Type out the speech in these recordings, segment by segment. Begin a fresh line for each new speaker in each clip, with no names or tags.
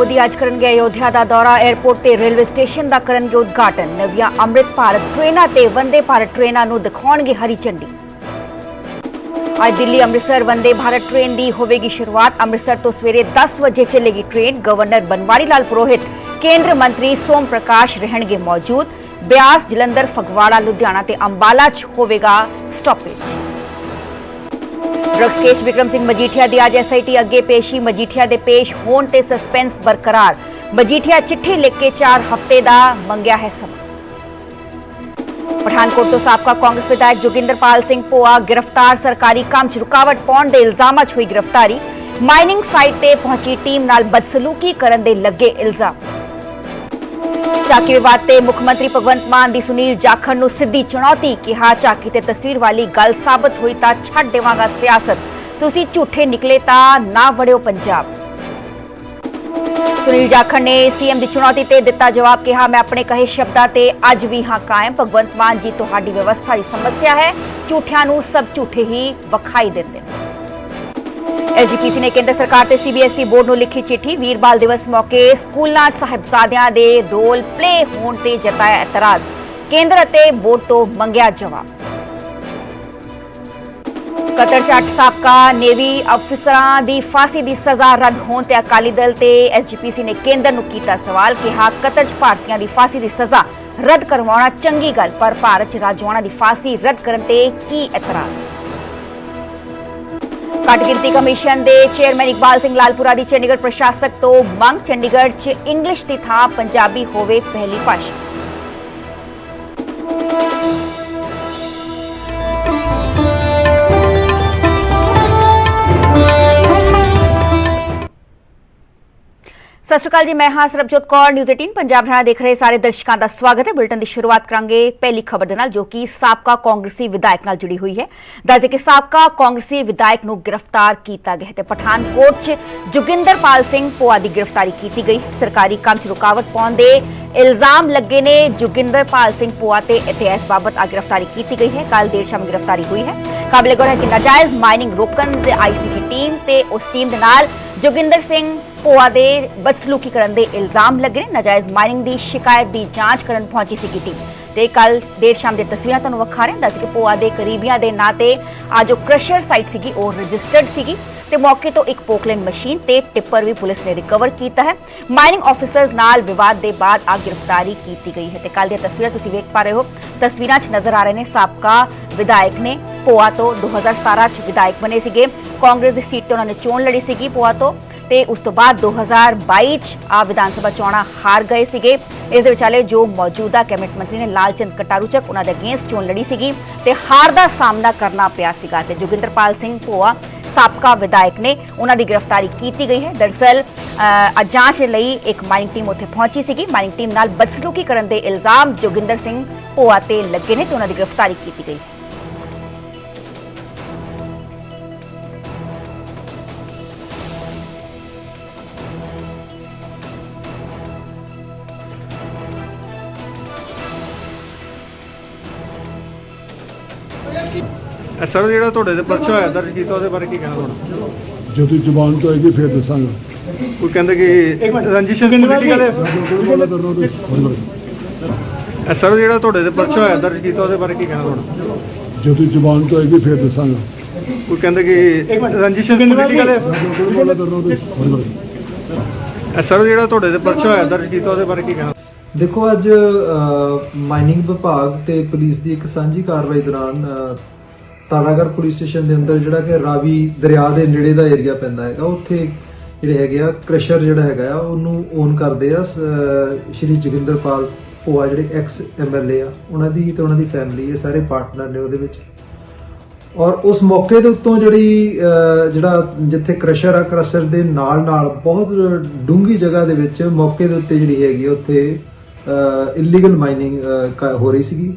ਮੋਦੀ ਅੱਜ ਕਰਨਗੇ ਅਯੋਧਿਆ ਦਾ ਦੌਰਾ। 에ਅਰਪੋਰਟ ਤੇ ਰੇਲਵੇ ਸਟੇਸ਼ਨ ਦਾ ਕਰਨਗੇ ਉਦਘਾਟਨ। ਨਵੀਆਂ ਅੰਮ੍ਰਿਤ ਭਾਰਤ ਟ੍ਰੇਨਾਂ ਤੇ ਵੰਦੇ ਭਾਰਤ ਟ੍ਰੇਨਾਂ ਨੂੰ ਦਿਖਾਉਣਗੇ ਹਰੀ ਝੰਡੀ। ਅੱਜ ਦਿੱਲੀ ਅੰਮ੍ਰਿਤਸਰ ਵੰਦੇ ਭਾਰਤ ਟ੍ਰੇਨ ਦੀ ਹੋਵੇਗੀ ਸ਼ੁਰੂਆਤ। ਅੰਮ੍ਰਿਤਸਰ ਤੋਂ ਸਵੇਰੇ 10 ਵਜੇ ਚੱਲੇਗੀ ਟ੍ਰੇਨ। ਗਵਰਨਰ ਬਨਵਾਰੀ ਲਾਲ ਪੁਰੋਹਿਤ, ਕੇਂਦਰ ਮੰਤਰੀ ਸੋਮ ਪ੍ਰਕਾਸ਼ ਰਹਿਣਗੇ ਮੌਜੂਦ। ਬਿਆਸ ਜਲੰਧਰ, ਫਗਵਾੜਾ, ਲੁਧਿਆਣਾ ਤੇ ਅੰਬਾਲਾ 'ਚ ਹੋਵੇਗਾ stoppage drugs case Vikram Singh Majithia ਦੀ ਅੱਜ ਐਸਆਈਟੀ ਅੱਗੇ ਪੇਸ਼ੀ ਮਜੀਠੀਆ ਦੇ ਪੇਸ਼ ਹੋਣ ਤੇ ਸਸਪੈਂਸ ਬਰਕਰਾਰ। ਮਜੀਠੀਆ ਚਿੱਠੀ ਲਿਖ ਕੇ 4 ਹਫ਼ਤੇ ਦਾ ਮੰਗਿਆ ਹੈ ਸਮਾਂ। ਪਠਾਨਕੋਟ ਤੋਂ ਸਾਬਕਾ ਕਾਂਗਰਸ ਵਿਧਾਇਕ ਜੋਗਿੰਦਰਪਾਲ ਸਿੰਘ ਪੋਆ ਗ੍ਰਿਫਤਾਰ, ਸਰਕਾਰੀ ਕੰਮ 'ਚ ਰੁਕਾਵਟ ਪਾਉਣ ਦੇ ਇਲਜ਼ਾਮਾਂ 'ਚ ਹੋਈ ਗ੍ਰਿਫਤਾਰੀ। ਮਾਈਨਿੰਗ ਸਾਈਟ ਤੇ ਪਹੁੰਚੀ ਟੀਮ ਨਾਲ ਬਦਸਲੂਕੀ ਕਰਨ ਦੇ ਲੱਗੇ ਇਲਜ਼ਾਮ। ਚਾਕੀ ਵਿਵਾਦ ਤੇ ਮੁੱਖ ਮੰਤਰੀ ਭਗਵੰਤ ਮਾਨ ਦੀ ਸੁਨੀਲ ਜਾਖੜ ਨੂੰ ਸਿੱਧੀ ਚੁਣੌਤੀ ਕਿਹਾ। ਚਾਕੀ ਤੇ ਤਸਵੀਰ ਵਾਲੀ ਗੱਲ ਸਾਬਤ ਹੋਈ ਤਾਂ ਛੱਡ ਦੇਵਾਂਗਾ ਸਿਆਸਤ। ਤੁਸੀਂ ਝੂਠੇ ਨਿਕਲੇ ਤਾਂ ਨਾ ਵੜਿਓ ਪੰਜਾਬ। ਸੁਨੀਲ ਜਾਖੜ ਨੇ ਸੀਐਮ ਦੀ ਚੁਣੌਤੀ ਤੇ ਦਿੱਤਾ ਜਵਾਬ ਕਿਹਾ, ਮੈਂ ਆਪਣੇ ਕਹੇ ਸ਼ਬਦਾਂ ਤੇ ਅੱਜ ਵੀ ਹਾਂ ਕਾਇਮ। ਭਗਵੰਤ ਮਾਨ ਜੀ, ਤੁਹਾਡੀ ਵਿਵਸਥਾ ਦੀ ਸਮੱਸਿਆ ਹੈ। ਝੂਠਿਆਂ ਨੂੰ ਸਭ ਝੂਠੇ ਹੀ ਵਿਖਾਈ ਦਿੰਦੇ ਨੇ। ਐਸਜੀਪੀਸੀ ਨੇ ਕੇਂਦਰ ਸਰਕਾਰ ਤੇ ਸੀਬੀਐਸਈ ਬੋਰਡ ਨੂੰ ਲਿਖੀ ਚਿੱਠੀ ਵੀਰਬਾਲ ਦਿਵਸ ਮੌਕੇ ਸਕੂਲਾਂ ਸਾਹਿਬਜ਼ਾਦਿਆਂ ਦੇ ਰੋਲ ਪਲੇ ਹੋਣ ਤੇ ਜਤਾਇਆ ਇਤਰਾਜ਼। ਕੇਂਦਰ ਅਤੇ ਬੋਰਡ ਤੋਂ ਮੰਗਿਆ ਜਵਾਬ। ਕਤਰ 'ਚ ਅੱਠ ਸਾਬਕਾ ਨੇਵੀ ਅਫਸਰਾਂ ਦੀ ਫਾਂਸੀ ਦੀ ਸਜ਼ਾ ਰੱਦ ਹੋਣ ਤੇ ਅਕਾਲੀ ਦਲ ਤੇ ਐਸਜੀਪੀਸੀ ਨੇ ਕੇਂਦਰ ਨੂੰ ਕੀਤਾ ਸਵਾਲ, ਕਿਹਾ ਕਤਰ 'ਚ ਭਾਰਤੀਆਂ ਦੀ ਫਾਂਸੀ ਦੀ ਸਜ਼ਾ ਰੱਦ ਕਰਵਾਉਣਾ ਚੰਗੀ ਗੱਲ, ਪਰ ਭਾਰਤ 'ਚ ਰਾਜਵਾਨਾ ਦੀ ਫਾਂਸੀ ਰੱਦ ਕਰਨ ਤੇ ਕੀ ਇਤਰਾਜ਼? ਘੱਟ ਗਿਣਤੀ ਕਮਿਸ਼ਨ ਦੇ ਚੇਅਰਮੈਨ ਇਕਬਾਲ ਸਿੰਘ ਲਾਲਪੁਰਾ ਦੀ ਚੰਡੀਗੜ੍ਹ ਪ੍ਰਸ਼ਾਸਕ ਤੋਂ ਮੰਗ, ਚੰਡੀਗੜ੍ਹ 'ਚ ਇੰਗਲਿਸ਼ ਦੀ ਥਾਂ ਪੰਜਾਬੀ ਹੋਵੇ ਪਹਿਲੀ ਭਾਸ਼ਾ। ਸਤਿ ਸ਼੍ਰੀ ਅਕਾਲ ਜੀ, ਮੈਂ ਹਾਂ ਸਰਬਜੋਤ ਕੌਰ ਨਿਊਜ਼ 18 ਪੰਜਾਬ ਹਰਿਆਣਾ ਦੇਖ ਰਹੇ ਸਾਰੇ ਦਰਸ਼ਕਾਂ ਦਾ ਸਵਾਗਤ ਹੈ। ਬੁਲੇਟਿਨ ਦੀ ਸ਼ੁਰੂਆਤ ਕਰਾਂਗੇ ਪਹਿਲੀ ਖਬਰ ਦੇ ਨਾਲ, ਜੋ ਕਿ ਸਾਬਕਾ ਕਾਂਗਰਸੀ ਵਿਧਾਇਕ ਨਾਲ ਜੁੜੀ ਹੋਈ ਹੈ। ਦੱਸਦੇ ਕਿ ਸਾਬਕਾ ਕਾਂਗਰਸੀ ਵਿਧਾਇਕ ਨੂੰ ਗ੍ਰਿਫਤਾਰ ਕੀਤਾ ਗਿਆ ਤੇ ਪਠਾਨਕੋਟ 'ਚ ਜੋਗਿੰਦਰਪਾਲ ਸਿੰਘ ਪੋਆ ਦੀ ਗ੍ਰਿਫਤਾਰੀ ਕੀਤੀ ਗਈ। ਸਰਕਾਰੀ ਕੰਮ 'ਚ ਰੁਕਾਵਟ ਪਾਉਣ ਦੇ ਇਲਜ਼ਾਮ ਲੱਗੇ ਨੇ। ਜੋਗਿੰਦਰਪਾਲ ਸਿੰਘ ਪੋਆ ਤੇ ਇਤਿਹਾਸ ਬਾਬਤ ਆ ਗ੍ਰਿਫਤਾਰੀ ਕੀਤੀ ਗਈ ਹੈ। ਕੱਲ ਦੇਰ ਸ਼ਾਮ ਗ੍ਰਿਫਤਾਰੀ ਹੋਈ ਹੈ। ਕਾਬਲੇ ਗੌਰ ਹੈ ਕਿ ਨਾਜਾਇਜ਼ ਮਾਈਨਿੰਗ ਰੋਕਣ ਦੇ ਆਈਸੀਟੀ ਟੀਮ ਤੇ ਉਸ ਟੀਮ ਦੇ ਨਾਲ ਜੋਗਿੰਦਰ ਸਿੰਘ ਭੋਆ ਦੇ ਬਦਸਲੂਕੀ ਕਰਨ ਦੇ ਇਲਜ਼ਾਮ ਲੱਗੇ ਨੇ। ਨਾਜਾਇਜ਼ ਮਾਈਨਿੰਗ ਦੀ ਸ਼ਿਕਾਇਤ ਦੀ ਜਾਂਚ ਕਰਨ ਪਹੁੰਚੀ ਸੀ ਟੀਮ ਤੇ ਕੱਲ ਦੇਰ ਸ਼ਾਮ ਦੇ ਤਸਵੀਰਾਂ ਤੁਹਾਨੂੰ ਵਿਖਾ ਰਹੇ ਦੱਸ ਕਿ ਪੋਆ ਦੇ ਕਰੀਬੀਆਂ ਦੇ ਨਾਂ ਤੇ ਆ ਜੋ ਕ੍ਰਸ਼ਰ ਸਾਈਟ ਸੀਗੀ, ਉਹ ਰਜਿਸਟਰਡ ਸੀਗੀ। ਤੇ ਮੌਕੇ ਤੋਂ ਇੱਕ ਪੋਕਲੈਨ ਮਸ਼ੀਨ ਤੇ ਟਿੱਪਰ ਵੀ ਪੁਲਿਸ ਨੇ ਰਿਕਵਰ ਕੀਤਾ ਹੈ। ਮਾਈਨਿੰਗ ਆਫੀਸਰਸ ਨਾਲ ਵਿਵਾਦ ਦੇ ਬਾਅਦ ਆ ਗ੍ਰਿਫਤਾਰੀ ਕੀਤੀ ਗਈ ਹੈ ਤੇ ਕੱਲ ਦੀਆਂ ਤਸਵੀਰਾਂ ਤੁਸੀਂ ਵੇਖ ਪਾ ਰਹੇ ਹੋ। ਤਸਵੀਰਾਂ 'ਚ ਨਜ਼ਰ ਆ ਰਹੇ ਨੇ ਸਾਬਕਾ ਵਿਧਾਇਕ ਨੇ ਪੋਆ ਤੋਂ 2017 'ਚ ਵਿਧਾਇਕ ਬਣੇ ਸੀਗੇ। ਕਾਂਗਰਸ ਦੀ ਸੀਟ ਤੇ ਉਹਨਾਂ ਨੇ ਚੋਣ ਲੜੀ ਸੀਗੀ। ਪੋਆ ਤੋਂ ਤੇ ਉਸ ਤੋਂ ਬਾਅਦ 2022 ਚ ਆ ਵਿਧਾਨ ਸਭਾ ਚੋਣਾਂ ਹਾਰ ਗਏ ਸੀਗੇ। ਇਸ ਦੇ ਵਿਚਾਲੇ ਜੋ ਮੌਜੂਦਾ ਕੈਬਨਿਟ ਮੰਤਰੀ ਨੇ ਲਾਲਚੰਦ ਕਟਾਰੂਚਕ ਉਹਨਾਂ ਦੇ ਅਗੇਂਸਟ ਚੋਣ ਲੜੀ ਸੀਗੀ ਤੇ ਹਾਰ ਦਾ ਸਾਹਮਣਾ ਕਰਨਾ ਪਿਆ ਸੀਗਾ ਤੇ ਜੋਗਿੰਦਰਪਾਲ ਸਿੰਘ ਭੋਆ, ਸਾਬਕਾ ਵਿਧਾਇਕ ਨੇ ਉਹਨਾਂ ਦੀ ਗ੍ਰਿਫਤਾਰੀ ਕੀਤੀ ਗਈ ਹੈ। ਦਰਸਲ ਜਾਂਚ ਲਈ ਇੱਕ ਮਾਈਨਿੰਗ ਟੀਮ ਉੱਥੇ ਪਹੁੰਚੀ ਸੀਗੀ। ਮਾਈਨਿੰਗ ਟੀਮ ਨਾਲ ਬਦਸਲੂਕੀ ਕਰਨ ਦੇ ਇਲਜ਼ਾਮ ਜੋਗਿੰਦਰ ਸਿੰਘ ਭੋਆ ਤੇ ਲੱਗੇ ਨੇ ਤੇ ਉਹਨਾਂ ਦੀ ਗ੍ਰਿਫਤਾਰੀ ਕੀਤੀ ਗਈ।
ਸਰ ਜਿਹੜਾ ਤੁਹਾਡੇ ਤੇ ਪਰਚਾ ਹੋਇਆ ਦਰਜ ਕੀਤਾ ਉਹਦੇ ਬਾਰੇ ਕੀ ਕਹਿਣਾ ਤੁਹਾਡਾ?
ਜਦੋਂ ਜ਼ੁਬਾਨ ਤੋਂ ਆਏਗੀ ਫਿਰ ਦੱਸਾਂਗਾ।
ਕੋਈ ਕਹਿੰਦੇ ਕਿ ਇੱਕ ਮਿੰਟ ਰੰਜਿਸ਼ ਪੋਲੀਟੀਕਲ ਇਹ ਸਰ ਜਿਹੜਾ ਤੁਹਾਡੇ ਤੇ ਪਰਚਾ ਹੋਇਆ ਦਰਜ ਕੀਤਾ ਉਹਦੇ ਬਾਰੇ ਕੀ ਕਹਿਣਾ ਤੁਹਾਡਾ?
ਜਦੋਂ ਜ਼ੁਬਾਨ ਤੋਂ ਆਏਗੀ ਫਿਰ ਦੱਸਾਂਗਾ।
ਕੋਈ ਕਹਿੰਦੇ ਕਿ ਇੱਕ ਮਿੰਟ ਰੰਜਿਸ਼ ਪੋਲੀਟੀਕਲ ਇਹ ਸਰ ਜਿਹੜਾ ਤੁਹਾਡੇ ਤੇ ਪਰਚਾ ਹੋਇਆ ਦਰਜ ਕੀਤਾ ਉਹਦੇ ਬਾਰੇ ਕੀ ਕਹਿਣਾ?
ਦੇਖੋ ਅੱਜ ਮਾਈਨਿੰਗ ਵਿਭਾਗ ਤੇ ਪੁਲਿਸ ਦੀ ਇੱਕ ਸਾਂਝੀ ਕਾਰਵਾਈ ਦੌਰਾਨ ਅ, ਤਾਲਾਗੜ ਪੁਲਿਸ ਸਟੇਸ਼ਨ ਦੇ ਅੰਦਰ ਜਿਹੜਾ ਕਿ ਰਾਵੀ ਦਰਿਆ ਦੇ ਨੇੜੇ ਦਾ ਏਰੀਆ ਪੈਂਦਾ ਹੈਗਾ ਉੱਥੇ ਜਿਹੜੇ ਹੈਗੇ ਆ ਕ੍ਰਸ਼ਰ ਜਿਹੜਾ ਹੈਗਾ ਆ ਉਹਨੂੰ ਓਨ ਕਰਦੇ ਆ ਸ- ਸ਼੍ਰੀ ਜੋਗਿੰਦਰਪਾਲ ਭੋਆ ਜਿਹੜੇ ਐਕਸ ਐਮਐਲਏ ਆ ਉਹਨਾਂ ਦੀ ਤੇ ਉਹਨਾਂ ਦੀ ਫੈਮਿਲੀ ਇਹ ਸਾਰੇ ਪਾਰਟਨਰ ਨੇ ਉਹਦੇ ਵਿੱਚ। ਔਰ ਉਸ ਮੌਕੇ ਦੇ ਉੱਤੋਂ ਜਿਹੜੀ ਜਿਹੜਾ ਜਿੱਥੇ ਕ੍ਰਸ਼ਰ ਆ ਕ੍ਰਸ਼ਰ ਦੇ ਨਾਲ ਨਾਲ ਬਹੁਤ ਡੂੰਗੀ ਜਗ੍ਹਾ ਦੇ ਵਿੱਚ ਮੌਕੇ ਦੇ ਉੱਤੇ ਜਿਹੜੀ ਹੈਗੀ ਆ, ਉੱਥੇ ਇਲੀਗਲ ਮਾਈਨਿੰਗ ਹੋ ਰਹੀ ਸੀਗੀ।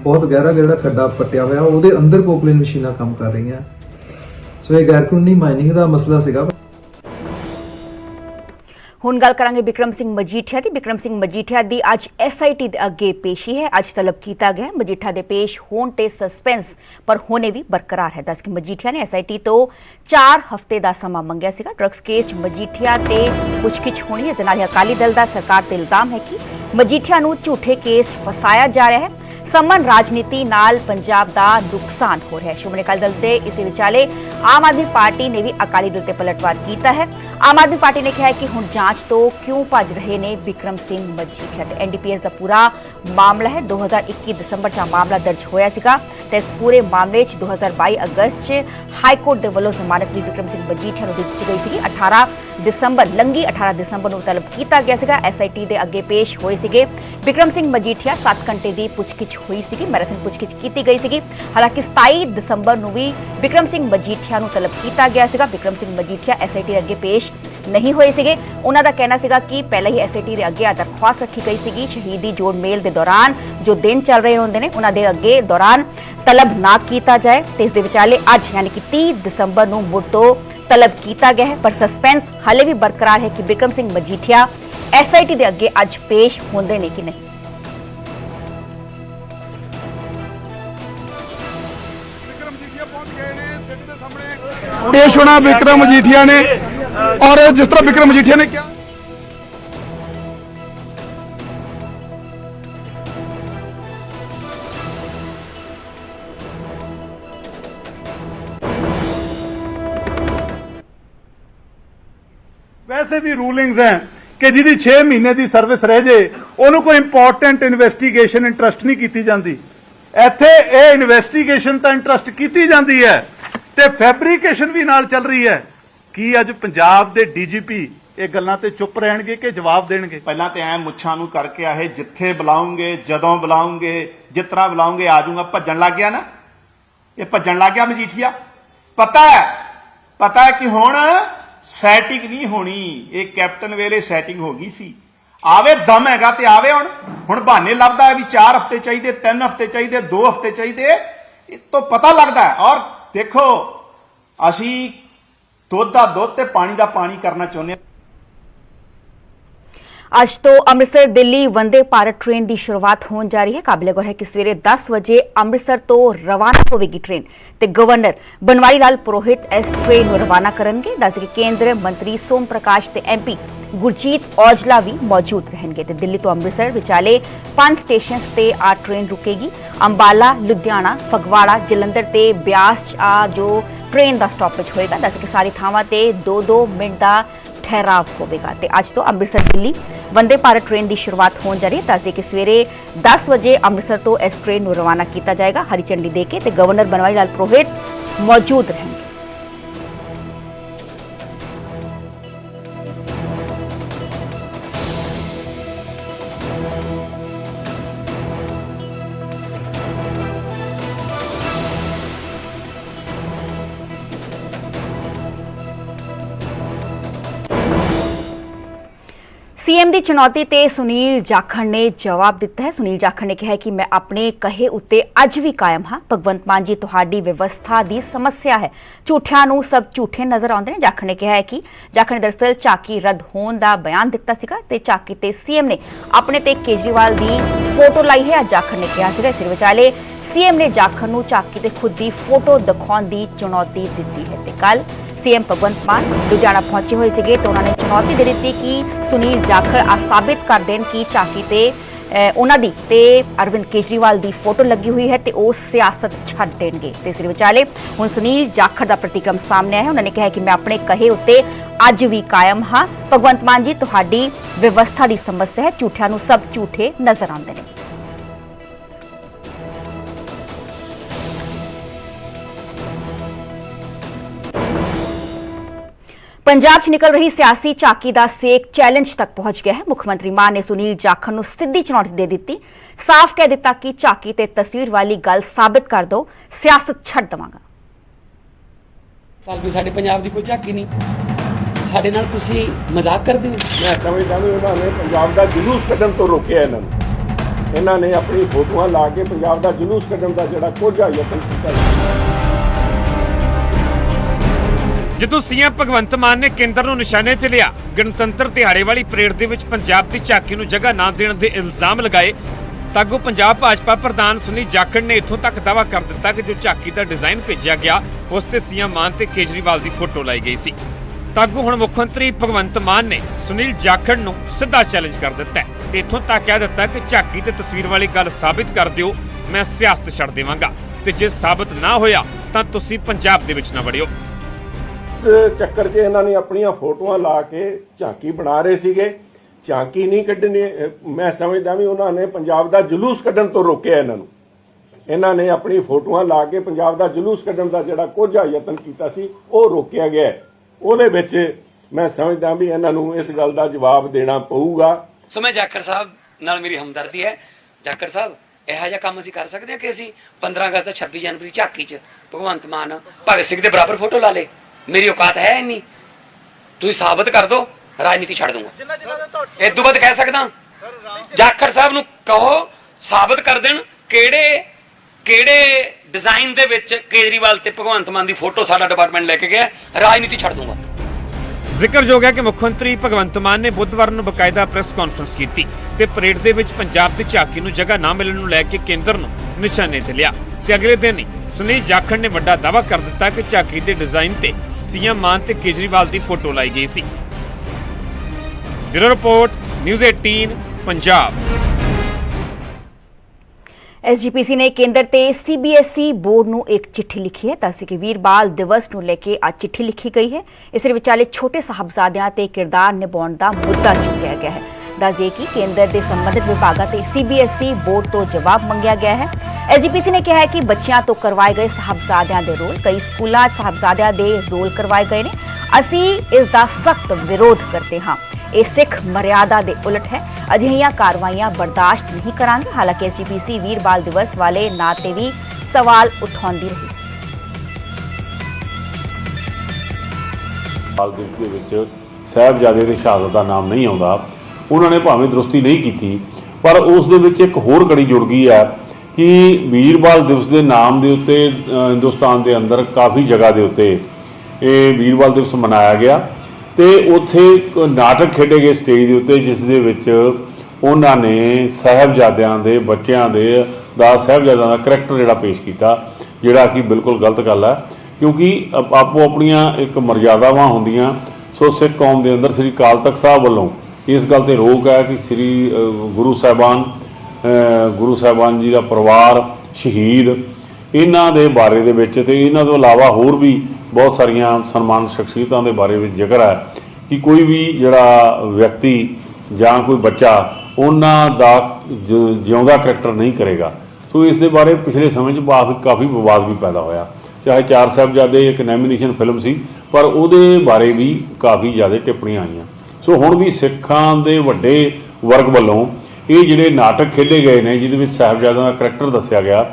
ਬਹੁਤ ਗਹਿਰਾ ਜਿਹੜਾ ਖੱਡਾ ਪੱਟਿਆ ਹੋਇਆ, ਉਹਦੇ ਅੰਦਰ ਪੋਕਲੇਨ ਮਸ਼ੀਨਾਂ ਕੰਮ ਕਰ ਰਹੀਆਂ। ਸੋ ਇਹ ਗੈਰ ਮਾਈਨਿੰਗ ਦਾ ਮਸਲਾ ਸੀਗਾ।
ਹੁਣ ਗੱਲ ਕਰਾਂਗੇ ਬਿਕਰਮ ਸਿੰਘ ਮਜੀਠੀਆ ਦੀ। ਬਿਕਰਮ ਸਿੰਘ ਮਜੀਠੀਆ ਦੀ ਅੱਜ ਐਸਆਈਟੀ ਦੇ ਅੱਗੇ ਪੇਸ਼ੀ ਹੈ। ਅੱਜ ਤਲਬ ਕੀਤਾ ਗਿਆ ਮਜੀਠਾ ਦੇ ਪੇਸ਼ ਹੋਣ ਤੇ ਸਸਪੈਂਸ ਪਰ ਹੋਣੇ ਵੀ ਬਰਕਰਾਰ ਹੈ। ਦੱਸ ਕਿ ਮਜੀਠੀਆ ਨੇ ਐਸਆਈਟੀ ਤੋਂ 4 ਹਫ਼ਤੇ ਦਾ ਸਮਾਂ ਮੰਗਿਆ ਸੀਗਾ। ਡਰੱਗਸ ਕੇਸ 'ਚ ਮਜੀਠੀਆ ਤੇ ਪੁੱਛਗਿੱਛ ਹੋਣੀ ਹੈ। ਇਸ ਦੇ ਨਾਲ ਹੀ ਅਕਾਲੀ ਦਲ ਦਾ ਸਰਕਾਰ ਤੇ ਇਲਜ਼ਾਮ ਹੈ ਕਿ ਮਜੀਠੀਆ ਨੂੰ ਝੂਠੇ ਕੇਸ ਫਸਾਇਆ ਜਾ ਰਿਹਾ ਹੈ। ਸਮਨ ਰਾਜਨੀਤੀ ਨਾਲ ਪੰਜਾਬ ਦਾ ਨੁਕਸਾਨ ਹੋ ਰਿਹਾ ਹੈ। ਸ਼੍ਰੋਮਣੀ ਅਕਾਲੀ ਦਲ ਦੇ ਇਸੇ ਵਿਚਾਲੇ ਆਮ ਆਦਮੀ ਪਾਰਟੀ ਨੇ ਵੀ ਅਕਾਲੀ ਦਲ ਤੇ ਪਲਟਵਾਰ ਕੀਤਾ ਹੈ। ਆਮ ਆਦਮੀ ਪਾਰਟੀ ਨੇ ਕਿਹਾ ਹੈ ਕਿ ਹੁਣ ਜਾਂਚ ਤੋਂ ਕਿਉਂ ਭੱਜ ਰਹੇ ਨੇ ਵਿਕਰਮ ਸਿੰਘ ਮਜੀਠੀਆ ਤੇ ਐਨਡੀਪੀਐਸ ਦਾ ਪੂਰਾ ਮਾਮਲਾ ਹੈ। 2021 ਦਸੰਬਰ 'ਚ ਇਹ ਮਾਮਲਾ ਦਰਜ ਹੋਇਆ ਸੀਗਾ ਤੇ ਇਸ ਪੂਰੇ ਮਾਮਲੇ 'ਚ 2022 ਅਗਸਤ 'ਚ ਹਾਈ ਕੋਰਟ ਦੇ ਵੱਲੋਂ ਜ਼ਮਾਨਤ ਵੀ ਵਿਕਰਮ ਸਿੰਘ ਮਜੀਠੀਆ ਨੂੰ ਦਿੱਤੀ ਗਈ ਸੀਗੀ। 18 ਦਸੰਬਰ, ਲੰਗੀ 18 ਦਸੰਬਰ ਨੂੰ ਤਲਬ ਕੀਤਾ ਗਿਆ ਸੀਗਾ। ਐਸਆਈਟੀ ਦੇ ਅੱਗੇ ਪੇਸ਼ ਹੋਏ ਸੀਗੇ ਵਿਕਰਮ ਸਿੰਘ ਮਜੀਠੀਆ। 7 ਘੰਟੇ ਦੀ ਪੁੱਛਗਿੱਛ ਹੋਈ ਸੀਗੀ, ਮੈਰਾਥਨ ਪੁੱਛਗਿੱਛ ਕੀਤੀ ਗਈ ਸੀਗੀ। ਹਾਲਾਂਕਿ 27 ਦਸੰਬਰ ਨੂੰ ਵੀ ਵਿਕਰਮ ਸਿੰਘ ਮਜੀਠੀਆ ਨੂੰ ਤਲਬ ਕੀਤਾ ਗਿਆ ਸੀਗਾ। ਵਿਕਰਮ ਸਿੰਘ ਮਜੀਠੀਆ ਐਸਆਈਟੀ ਦੇ ਅੱਗੇ ਪੇਸ਼ ਨਹੀਂ ਹੋਏ ਸੀਗੇ। ਉਹਨਾਂ ਦਾ ਕਹਿਣਾ ਸੀਗਾ ਕਿ ਪਹਿਲਾਂ ਹੀ ਐਸਆਈਟੀ ਦੇ ਅੱਗੇ ਆ ਦਰਖਾਸਤ ਰੱਖੀ ਗਈ ਸੀਗੀ ਸ਼ਹੀਦੀ ਜੋੜ ਮੇਲ ਦੇ ਦੌਰਾਨ। ਜੋ ਦਿਨ ਚੱਲ ਰਹੇ ਹੁੰਦੇ ਨੇ, ਉਹਨਾਂ ਦੇ ਅੱਗੇ ਦੌਰਾਨ ਤਲਬ ਨਾ ਕੀਤਾ ਜਾਏ। ਤੇ ਇਸ ਦੇ ਵਿਚਾਲੇ ਅੱਜ, ਯਾਨੀ ਕਿ 30 ਦਸੰਬਰ ਨੂੰ ਮੁੜ ਤੋਂ ਤਲਬ ਕੀਤਾ ਗਿਆ ਹੈ ਪਰ ਸਸਪੈਂਸ ਹਾਲੇ ਵੀ ਬਰਕਰਾਰ ਹੈ ਕਿ ਵਿਕਰਮ ਸਿੰਘ ਮਜੀਠੀਆ ਐਸਆਈਟੀ ਦੇ ਅੱਗੇ ਅੱਜ ਪੇਸ਼ ਹੁੰਦੇ ਨੇ ਕਿ ਨਹੀਂ
ਪੇਸ਼ ਹੋਣਾ ਵਿਕਰਮ ਮਜੀਠੀਆ ਨੇ ਔਰ ਜਿਸ ਤਰ੍ਹਾਂ ਵਿਕਰਮ ਮਜੀਠੀਆ ਨੇ ਕਿਹਾ
ਵੈਸੇ ਵੀ ਰੂਲਿੰਗਸ ਹੈ ਕਿ ਜਿਹਦੀ 6 ਮਹੀਨੇ ਦੀ ਸਰਵਿਸ ਰਹਿ ਜੇ, ਉਹਨੂੰ ਕੋਈ ਇੰਪੋਰਟੈਂਟ ਇਨਵੈਸਟੀਗੇਸ਼ਨ ਇੰਟਰਸਟ ਨਹੀਂ ਕੀਤੀ ਜਾਂਦੀ। ਇੱਥੇ ਇਹ ਇਨਵੈਸਟੀਗੇਸ਼ਨ ਤਾਂ ਇੰਟਰਸਟ ਕੀਤੀ ਜਾਂਦੀ ਹੈ ਤੇ ਫੈਬਰੀਕੇਸ਼ਨ ਵੀ ਨਾਲ ਚੱਲ ਰਹੀ ਹੈ। ਕੀ ਅੱਜ ਪੰਜਾਬ ਦੇ ਡੀਜੀਪੀ ਇਹ ਗੱਲਾਂ ਤੇ ਚੁੱਪ ਰਹਿਣਗੇ ਕਿ ਜਵਾਬ ਦੇਣਗੇ?
ਪਹਿਲਾਂ ਤੇ ਐ ਮੁੱਛਾਂ ਨੂੰ ਕਰਕੇ ਆਏ ਜਿੱਥੇ ਬੁਲਾਉਂਗੇ, ਜਦੋਂ ਬੁਲਾਉਂਗੇ, ਜਿਸ ਤਰ੍ਹਾਂ ਬੁਲਾਉਂਗੇ, ਆ ਜਾਊਂਗਾ, ਭੱਜਣ ਲੱਗ ਗਿਆ ਨਾ। ਇਹ ਭੱਜਣ ਲੱਗ ਗਿਆ ਮਜੀਠੀਆ। ਪਤਾ ਹੈ ਪਤਾ ਹੈ ਕਿ ਹੁਣ ਸੈਟਿੰਗ ਨਹੀਂ ਹੋਣੀ। ਇਹ ਕੈਪਟਨ ਵੇਲੇ ਸੈਟਿੰਗ ਹੋ ਗਈ ਸੀ। ਆਵੇ ਦਮ ਹੈਗਾ ਤੇ ਆਵੇ ਹੁਣ। ਹੁਣ ਬਹਾਨੇ ਲੱਭਦਾ ਵੀ 4 ਹਫ਼ਤੇ ਚਾਹੀਦੇ 3 ਹਫ਼ਤੇ ਚਾਹੀਦੇ 2 ਹਫ਼ਤੇ ਚਾਹੀਦੇ। ਇਹ ਤੋਂ ਪਤਾ ਲੱਗਦਾ ਔਰ ਦੇਖੋ, ਅਸੀਂ ਦੁੱਧ ਦਾ ਦੁੱਧ ਤੇ ਪਾਣੀ ਦਾ ਪਾਣੀ ਕਰਨਾ ਚਾਹੁੰਦੇ ਹਾਂ।
ਅੱਜ ਤੋਂ ਅੰਮ੍ਰਿਤਸਰ, ਦਿੱਲੀ ਵੰਦੇ ਭਾਰਤ ਟ੍ਰੇਨ ਦੀ ਸ਼ੁਰੂਆਤ ਹੋਣ ਜਾ ਰਹੀ ਹੈ। ਕਾਬਿਲੇ ਗੌਰ ਹੈ ਕਿ ਸਵੇਰੇ 10 ਵਜੇ ਅੰਮ੍ਰਿਤਸਰ ਤੋਂ ਰਵਾਨਾ ਹੋਵੇਗੀ ਟ੍ਰੇਨ ਤੇ ਗਵਰਨਰ ਬਨਵਾਰੀ ਲਾਲ ਪੁਰੋਹਿਤ ਇਸ ਟ੍ਰੇਨ ਨੂੰ ਰਵਾਨਾ ਕਰਨਗੇ। ਦੱਸਦੇ ਕੇਂਦਰ ਮੰਤਰੀ ਸੋਮ ਪ੍ਰਕਾਸ਼ ਤੇ ਐਮਪੀ ਗੁਰਜੀਤ ਔਜਲਾ ਵੀ ਮੌਜੂਦ ਰਹਿਣਗੇ ਤੇ ਦਿੱਲੀ ਤੋਂ ਅੰਮ੍ਰਿਤਸਰ ਵਿਚਾਲੇ ਪੰਜ ਸਟੇਸ਼ਨਸ ਤੇ ਆ ਟ੍ਰੇਨ ਰੁਕੇਗੀ। ਅੰਬਾਲਾ, ਲੁਧਿਆਣਾ, ਫਗਵਾੜਾ, ਜਲੰਧਰ ਤੇ ਬਿਆਸ 'ਚ ਆ ਜੋ ਟ੍ਰੇਨ ਦਾ ਸਟਾਪੇਜ ਹੋਏਗਾ। ਦੱਸ ਕੇ ਸਾਰੀ ਥਾਵਾਂ ਤੇ 2-2 ਮਿੰਟ ਦਾ ਠਹਿਰਾਵ ਹੋਵੇਗਾ। ਤੇ ਅੱਜ ਤੋਂ ਅੰਮ੍ਰਿਤਸਰ ਦਿੱਲੀ ਵੰਦੇ ਭਾਰਤ ਟ੍ਰੇਨ ਦੀ ਸ਼ੁਰੂਆਤ ਹੋਣ ਜਾ ਰਹੀ ਹੈ। ਦੱਸਦੇ ਕਿ ਸਵੇਰੇ 10 ਵਜੇ ਅੰਮ੍ਰਿਤਸਰ ਤੋਂ ਇਸ ਟ੍ਰੇਨ ਨੂੰ ਰਵਾਨਾ ਕੀਤਾ ਜਾਏਗਾ। ਹਰੀ ਝੰਡੀ ਦੇ ਕੇ ਤੇ ਗਵਰਨਰ ਬਨਵਾਰੀ ਲਾਲ ਪੁਰੋਹਿਤ ਮੌਜੂਦ ਰਹਿਣਗੇ। ਚੁਣੌਤੀ ਤੇ ਸੁਨੀਲ ਜਾਖੜ ਨੇ ਜਵਾਬ ਦਿੱਤਾ ਹੈ। ਸੁਨੀਲ ਜਾਖੜ ਨੇ ਕਿਹਾ ਕਿ ਮੈਂ ਆਪਣੇ ਕਹੇ ਉੱਤੇ ਅੱਜ ਵੀ ਕਾਇਮ ਹਾਂ। ਭਗਵੰਤ ਮਾਨ ਜੀ, ਤੁਹਾਡੀ ਵਿਵਸਥਾ ਦੀ ਸਮੱਸਿਆ ਹੈ। ਝੂਠਿਆਂ ਨੂੰ ਸਭ ਝੂਠੇ ਨਜ਼ਰ ਆਉਂਦੇ ਨੇ। ਜਾਖੜ ਨੇ ਕਿਹਾ ਹੈ ਕਿ ਜਾਖੜ ਨੇ ਦਰਸਲ ਚਾਕੀ ਰੱਦ ਹੋਣ ਦਾ ਬਿਆਨ ਦਿੱਤਾ ਸੀਗਾ ਤੇ ਚਾਕੀ ਤੇ ਸੀਐਮ ਨੇ ਆਪਣੇ ਤੇ ਕੇਜਰੀਵਾਲ ਦੀ ਫੋਟੋ ਲਾਈ ਹੈ। ਅੱਜ ਜਾਖੜ ਨੇ ਕਿਹਾ ਸੀਗਾ, ਇਸ ਦੇ ਵਿਚਾਲੇ ਸੀਐਮ ਨੇ ਜਾਖੜ ਨੂੰ ਚਾਕੀ ਤੇ ਖੁਦ ਦੀ ਫੋਟੋ ਦਿਖਾਉਣ ਦੀ ਚੁਣੌਤੀ ਦਿੱਤੀ ਹੈ ਤੇ ਕੱਲ ਸੀਐਮ ਭਗਵੰਤ ਮਾਨ ਲੁਧਿਆਣਾ ਪਹੁੰਚੇ ਹੋਏ ਸੀਗੇ ਤੇ ਉਹਨਾਂ ਨੇ ਚੁਣੌਤੀ ਦੇ ਦਿੱਤੀ ਕਿ ਸੁਨੀਲ ਜਾਖੜ ਆ ਸਾਬਿਤ ਕਰ ਦੇਣ ਕਿ ਚਾਕੀ ਤੇ ਉਹਨਾਂ ਦੀ ਤੇ ਅਰਵਿੰਦ ਕੇਜਰੀਵਾਲ ਦੀ ਫੋਟੋ ਲੱਗੀ ਹੋਈ ਹੈ ਤੇ ਉਹ ਸਿਆਸਤ ਛੱਡ ਦੇਣਗੇ। ਤੇ ਇਸ ਵਿਚਾਲੇ ਹੁਣ ਸੁਨੀਲ ਜਾਖੜ ਦਾ ਪ੍ਰਤੀਕਰਮ ਸਾਹਮਣੇ ਆਇਆ। ਉਹਨਾਂ ਨੇ ਕਿਹਾ ਕਿ ਮੈਂ ਆਪਣੇ ਕਹੇ ਉੱਤੇ ਅੱਜ ਵੀ ਕਾਇਮ ਹਾਂ। ਭਗਵੰਤ ਮਾਨ ਜੀ, ਤੁਹਾਡੀ ਵਿਵਸਥਾ ਦੀ ਸਮੱਸਿਆ ਹੈ। ਝੂਠਿਆਂ ਨੂੰ ਸਭ ਝੂਠੇ ਨਜ਼ਰ ਆਉਂਦੇ ਨੇ। ਪੰਜਾਬ 'ਚ ਨਿਕਲ ਰਹੀ ਸਿਆਸੀ ਝਾਕੀ ਦਾ ਸੇਕ ਚੈਲੰਜ ਤੱਕ ਪਹੁੰਚ ਗਿਆ ਹੈ। ਮੁੱਖ ਮੰਤਰੀ ਮਾਨ ਨੇ ਸੁਨੀਲ ਜਾਖੜ ਨੂੰ ਸਿੱਧੀ ਚੁਣੌਤੀ ਦੇ ਦਿੱਤੀ। ਸਾਫ਼ ਕਹਿ ਦਿੱਤਾ ਕਿ ਝਾਕੀ ਤੇ ਤਸਵੀਰ ਵਾਲੀ ਗੱਲ ਸਾਬਤ ਕਰ ਦਿਓ ਸਿਆਸਤ ਛੱਡ ਦਵਾਂਗਾ।
ਵੀ ਸਾਡੇ ਪੰਜਾਬ ਦੀ ਕੋਈ ਝਾਕੀ ਨਹੀਂ। ਸਾਡੇ ਨਾਲ ਤੁਸੀਂ ਮਜ਼ਾਕ ਕਰਦੇ ਹੋ।
ਮੈਂ ਸਮਝਦਾ ਵੀ ਉਹਨਾਂ ਨੇ ਪੰਜਾਬ ਦਾ ਜਲੂਸ ਕੱਢਣ ਤੋਂ ਰੋਕਿਆ ਇਹਨਾਂ ਨੂੰ। ਇਹਨਾਂ ਨੇ ਆਪਣੀ ਫੋਟੋਆਂ ਲਾ ਕੇ ਪੰਜਾਬ ਦਾ ਜਲੂਸ ਕੱਢਣ ਦਾ ਜਿਹੜਾ ਕੋਝਾ ਯਤਨ ਕੀਤਾ।
ਜਦੋਂ ਸੀਐਮ ਭਗਵੰਤ ਮਾਨ ਨੇ ਕੇਂਦਰ ਨੂੰ ਨਿਸ਼ਾਨੇ ਤੇ ਲਿਆ, ਗਣਤੰਤਰ ਦਿਹਾੜੇ ਵਾਲੀ ਪਰੇਡ ਦੇ ਵਿੱਚ ਪੰਜਾਬ ਦੀ ਝਾਕੀ ਨੂੰ ਜਗ੍ਹਾ ਨਾ ਦੇਣ ਦੇ ਇਲਜ਼ਾਮ ਲਗਾਏ ਤਾਂ ਪੰਜਾਬ ਭਾਜਪਾ ਪ੍ਰਧਾਨ ਸੁਨੀਲ ਜਾਖੜ ਨੇ ਇੱਥੋਂ ਤੱਕ ਦਾਅਵਾ ਕਰ ਦਿੱਤਾ ਕਿ ਜੋ ਝਾਕੀ ਦਾ ਡਿਜ਼ਾਈਨ ਭੇਜਿਆ ਗਿਆ, ਉਸ ਤੇ ਸੀਐਮ ਮਾਨ ਤੇ ਕੇਜਰੀਵਾਲ ਦੀ ਫੋਟੋ ਲਾਈ ਗਈ ਸੀ। ਤਾਂ ਹੁਣ ਮੁੱਖ ਮੰਤਰੀ ਭਗਵੰਤ ਮਾਨ ਨੇ ਸੁਨੀਲ ਜਾਖੜ ਨੂੰ ਸਿੱਧਾ ਚੈਲੰਜ ਕਰ ਦਿੱਤਾ ਤੇ ਇੱਥੋਂ ਤੱਕ ਕਹਿ ਦਿੱਤਾ ਕਿ ਝਾਕੀ ਤੇ ਤਸਵੀਰ ਵਾਲੀ ਗੱਲ ਸਾਬਿਤ ਕਰ ਦਿਓ, ਮੈਂ ਸਿਆਸਤ ਛੱਡ ਦੇਵਾਂਗਾ ਤੇ ਜੇ ਸਾਬਤ ਨਾ ਹੋਇਆ, ਤਾਂ ਤੁਸੀਂ ਪੰਜਾਬ ਦੇ ਵਿੱਚ ਨਾ ਵੜਿਓ।
ਚੱਕਰ 'ਚ ਇਹਨਾਂ ਨੇ ਆਪਣੀਆਂ ਫੋਟੋਆਂ ਲਾ ਕੇ ਝਾਂਕੀ ਬਣਾ ਰਹੇ ਸੀਗੇ। ਝਾਂਕੀ ਨਹੀਂ ਕੱਢਣੀ ਮੈਂ ਸਮਝਦਾ ਵੀ ਉਹਨਾਂ ਨੇ ਪੰਜਾਬ ਦਾ ਜਲੂਸ ਕੱਢਣ ਤੋਂ ਰੋਕਿਆ ਇਹਨਾਂ ਨੂੰ। ਇਹਨਾਂ ਨੇ ਆਪਣੀ ਫੋਟੋਆਂ ਲਾ ਕੇ ਪੰਜਾਬ ਦਾ ਜਲੂਸ ਕੱਢਣ ਦਾ ਜਿਹੜਾ ਕੋਝਾ ਯਤਨ ਕੀਤਾ ਸੀ, ਉਹ ਰੋਕਿਆ ਗਿਆ। ਉਹਦੇ ਵਿੱਚ ਮੈਂ ਸਮਝਦਾ ਵੀ ਇਹਨਾਂ ਨੂੰ ਇਸ ਗੱਲ ਦਾ ਜਵਾਬ ਦੇਣਾ ਪਊਗਾ।
ਸੋ ਮੈਂ ਜਾਖੜ ਸਾਹਿਬ ਨਾਲ ਮੇਰੀ ਹਮਦਰਦੀ ਹੈ। ਜਾਖੜ ਸਾਹਿਬ, ਇਹੋ ਜਿਹਾ ਕੰਮ ਅਸੀਂ ਕਰ ਸਕਦੇ ਹਾਂ ਕਿ ਅਸੀਂ 15 ਅਗਸਤ ਦਾ 26 ਜਨਵਰੀ ਝਾਕੀ 'ਚ ਭਗਵੰਤ ਮਾਨ, ਭਗਤ ਸਿੰਘ ਦੇ ਬਰਾਬਰ ਫੋਟੋ ਲਾ ਲੇ ਮੇਰੀ ਔਕਾਤ ਹੈ ਇੰਨੀ। ਤੁਸੀਂ ਸਾਬਤ ਕਰ ਦਿਓ ਰਾਜਨੀਤੀ ਛੱਡ ਦੂੰਗਾ। ਇਹ ਤੋਂ ਵੱਧ ਕਹਿ ਸਕਦਾ। ਜਾਖੜ ਸਾਹਿਬ ਨੂੰ ਕਹੋ ਸਾਬਤ ਕਰ ਦੇਣ ਕਿਹੜੇ ਕਿਹੜੇ ਡਿਜ਼ਾਈਨ ਦੇ ਵਿੱਚ ਕੇਜਰੀਵਾਲ ਤੇ ਭਗਵੰਤ ਮਾਨ ਦੀ ਫੋਟੋ ਸਾਡਾ ਡਿਪਾਰਟਮੈਂਟ ਲੈ ਕੇ ਗਿਆ ਰਾਜਨੀਤੀ ਛੱਡ ਦੂੰਗਾ।
ਜ਼ਿਕਰਯੋਗ ਹੈ ਕਿ ਮੁੱਖ ਮੰਤਰੀ ਭਗਵੰਤ ਮਾਨ ਨੇ ਬੁੱਧਵਾਰ ਨੂੰ ਬਕਾਇਦਾ ਪ੍ਰੈਸ ਕਾਨਫਰੰਸ ਕੀਤੀ ਤੇ ਪਰੇਡ ਦੇ ਵਿੱਚ ਪੰਜਾਬ ਦੀ ਝਾਕੀ ਨੂੰ ਜਗ੍ਹਾ ਨਾ ਮਿਲਣ ਨੂੰ ਲੈ ਕੇ ਕੇਂਦਰ ਨੂੰ ਨਿਸ਼ਾਨੇ ਤੇ ਲਿਆ। ਤੇ ਅਗਲੇ ਦਿਨ ਹੀ ਸੁਨੀਲ ਜਾਖੜ ਨੇ ਵੱਡਾ ਦਾਅਵਾ ਕਰ ਦਿੱਤਾ ਕਿ ਝਾਕੀ ਦੇ ਡਿਜ਼ਾਈਨ ਤੇ ਸੀਐਮ ਮਾਨ ਤੇ ਕੇਜਰੀਵਾਲ ਦੀ ਫੋਟੋ ਲਾਈ ਗਈ ਸੀ। Bureau report news 18 Punjab.
SGPC ਨੇ ਕੇਂਦਰ ਤੇ ਸੀਬੀਐਸਈ ਬੋਰਡ ਨੂੰ ਇੱਕ ਚਿੱਠੀ ਲਿਖੀ ਹੈ ਦੱਸੇ ਕਿ ਵੀਰ ਬਾਲ ਦਿਵਸ ਨੂੰ ਲੈ ਕੇ ਅੱਜ ਚਿੱਠੀ ਲਿਖੀ ਗਈ ਹੈ ਇਸ ਦੇ ਵਿਚਾਲੇ ਛੋਟੇ ਸਾਹਿਬਜ਼ਾਦਿਆਂ ਤੇ ਕਿਰਦਾਰ ਨਿਭਾਉਣ ਦਾ ਮੁੱਦਾ ਚੁੱਕਿਆ ਗਿਆ ਹੈ ਦੱਸਦੇ ਕਿ ਕੇਂਦਰ ਦੇ ਸੰਬੰਧਿਤ ਵਿਭਾਗਾਂ ਤੇ ਸੀਬੀਐਸਈ ਬੋਰਡ ਤੋਂ ਜਵਾਬ ਮੰਗਿਆ ਗਿਆ ਹੈ ਐਸਜੀਪੀਸੀ ਨੇ ਕਿਹਾ ਹੈ ਕਿ ਬੱਚਿਆਂ ਤੋਂ ਕਰਵਾਏ ਗਏ ਸਾਹਿਬਜ਼ਾਦਿਆਂ ਦੇ ਰੋਲ ਕਈ ਸਕੂਲਾਂ 'ਚ ਸਾਹਿਬਜ਼ਾਦਿਆਂ ਦੇ ਰੋਲ ਕਰਵਾਏ ਗਏ ਨੇ ਅਸੀਂ ਇਸ ਦਾ ਸਖਤ ਵਿਰੋਧ ਕਰਦੇ ਹਾਂ ਇਹ ਸਿੱਖ ਮਰਿਆਦਾ ਦੇ ਉਲਟ ਹੈ। ਅਜਿਹੀਆਂ ਕਾਰਵਾਈਆਂ ਬਰਦਾਸ਼ਤ ਨਹੀਂ ਕਰਾਂਗੇ। ਹਾਲਾਂਕਿ ਐਸਜੀਪੀਸੀ ਵੀਰ ਬਾਲ ਦਿਵਸ ਵਾਲੇ ਨਾਂ ਤੇ ਵੀ ਸਵਾਲ ਉਠਾਉਂਦੀ ਰਹੀ।
ਸਾਲ ਦੇ ਦੇ ਵਿੱਚ ਸਾਹਿਬਜ਼ਾਦੇ ਦੀ ਸ਼ਹਾਦਤ ਦਾ ਨਾਮ ਨਹੀਂ ਆਉਂਦਾ। ਉਹਨਾਂ ਨੇ ਭਾਵੇਂ ਦਰੁਸਤੀ ਨਹੀਂ ਕੀਤੀ, ਪਰ ਉਸ ਦੇ ਵਿੱਚ ਇੱਕ ਹੋਰ ਕੜੀ ਜੁੜ ਗਈ ਹੈ ਕਿ ਵੀਰਬਾਲ ਦਿਵਸ ਦੇ ਨਾਮ ਦੇ ਉੱਤੇ ਹਿੰਦੁਸਤਾਨ ਦੇ ਅੰਦਰ ਕਾਫੀ ਜਗ੍ਹਾ ਦੇ ਉੱਤੇ ਇਹ ਵੀਰਬਾਲ ਦਿਵਸ ਮਨਾਇਆ ਗਿਆ। ਤੇ ਉੱਥੇ ਨਾਟਕ ਖੇਡੇ ਗਏ ਸਟੇਜ ਦੇ ਉੱਤੇ, ਜਿਸ ਦੇ ਵਿੱਚ ਉਹਨਾਂ ਨੇ ਸਾਹਿਬਜ਼ਾਦਿਆਂ ਦੇ, ਬੱਚਿਆਂ ਦੇ, ਦਾ ਸਾਹਿਬਜ਼ਾਦਿਆਂ ਦਾ ਕਰੈਕਟਰ ਜਿਹੜਾ ਪੇਸ਼ ਕੀਤਾ, ਜਿਹੜਾ ਕਿ ਬਿਲਕੁਲ ਗਲਤ ਗੱਲ ਹੈ ਕਿਉਂਕਿ ਆਪ- ਆਪੋ ਆਪਣੀਆਂ ਇੱਕ ਮਰਜ਼ਾਦਾਵਾਂ ਹੁੰਦੀਆਂ। ਸੋ ਸਿੱਖ ਕੌਮ ਦੇ ਅੰਦਰ ਸ੍ਰੀ ਅਕਾਲ ਤਖਤ ਸਾਹਿਬ ਵੱਲੋਂ ਇਸ ਗੱਲ ਤੇ ਰੋਕ ਹੈ ਕਿ ਸ੍ਰੀ ਗੁਰੂ ਸਾਹਿਬਾਨ ਗੁਰੂ ਸਾਹਿਬਾਨ ਜੀ ਦਾ ਪਰਿਵਾਰ ਸ਼ਹੀਦ। ਇਹਨਾਂ ਦੇ ਬਾਰੇ ਦੇ ਵਿੱਚ ਤੇ ਇਹਨਾਂ ਤੋਂ ਇਲਾਵਾ ਹੋਰ ਵੀ ਬਹੁਤ ਸਾਰੀਆਂ ਸਨਮਾਨ ਸ਼ਖਸੀਅਤਾਂ ਦੇ ਬਾਰੇ ਵਿੱਚ ਜ਼ਿਕਰ ਹੈ ਕਿ ਕੋਈ ਵੀ ਜਿਹੜਾ ਵਿਅਕਤੀ ਜਾਂ ਕੋਈ ਬੱਚਾ ਉਹਨਾਂ ਦਾ ਜਿਉਂਦਾ ਕਰੈਕਟਰ ਨਹੀਂ ਕਰੇਗਾ। ਸੋ ਇਸ ਦੇ ਬਾਰੇ ਪਿਛਲੇ ਸਮੇਂ 'ਚ ਕਾਫੀ ਕਾਫੀ ਵਿਵਾਦ ਵੀ ਪੈਦਾ ਹੋਇਆ। ਚਾਹੇ ਚਾਰ ਸਾਹਿਬਜ਼ਾਦੇ ਇੱਕ ਨੈਮੀਨੇਸ਼ਨ ਫਿਲਮ ਸੀ, ਪਰ ਉਹਦੇ ਬਾਰੇ ਵੀ ਕਾਫੀ ਜ਼ਿਆਦਾ ਟਿੱਪਣੀਆਂ ਆਈਆਂ। ਸੋ ਹੁਣ ਵੀ ਸਿੱਖਾਂ ਦੇ ਵੱਡੇ ਵਰਗ ਵੱਲੋਂ ਇਹ ਜਿਹੜੇ ਨਾਟਕ ਖੇਡੇ ਗਏ ਨੇ, ਜਿਹਦੇ ਵਿੱਚ ਸਾਹਿਬਜ਼ਾਦਿਆਂ ਦਾ ਕਰੈਕਟਰ ਦੱਸਿਆ ਗਿਆ